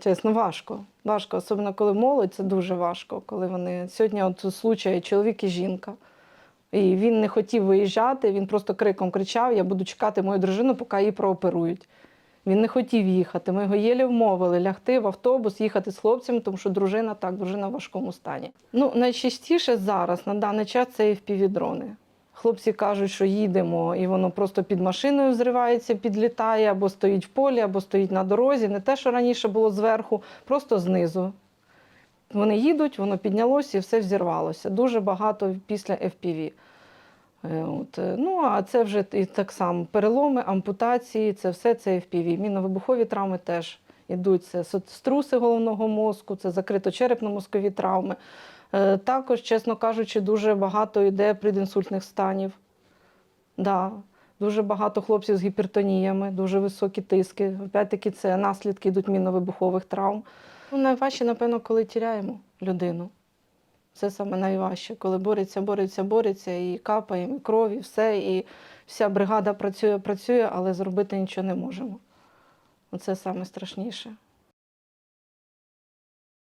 Чесно, важко. Важко, особливо коли молодь, це дуже важко. Коли вони сьогодні, от случай, чоловік і жінка. І він не хотів виїжджати, він просто криком кричав: Я буду чекати мою дружину, поки її прооперують. Він не хотів їхати. Ми його єлі вмовили лягти в автобус, їхати з хлопцями, тому що дружина так, дружина в важкому стані. Ну, найчастіше зараз на даний час це FPV-дрони. Хлопці кажуть, що їдемо, і воно просто під машиною зривається, підлітає, або стоїть в полі, або стоїть на дорозі. Не те, що раніше було зверху, просто знизу. Вони їдуть, воно піднялося і все взірвалося. Дуже багато після FPV. Е, От. е, Ну, а це вже і так само переломи, ампутації, це все це FPV. Міновибухові травми теж йдуть. Це струси головного мозку, це закрито-черепно-мозкові травми. Е, Також, чесно кажучи, дуже багато йде предінсультних станів. Да. Дуже багато хлопців з гіпертоніями, дуже високі тиски. Опять-таки, це наслідки йдуть міновибухових травм. Ну, найважче, напевно, коли тіряємо людину. Це саме найважче, коли бореться, бореться, бореться, і капає, і кров, і все, і вся бригада працює, працює, але зробити нічого не можемо. Оце саме страшніше.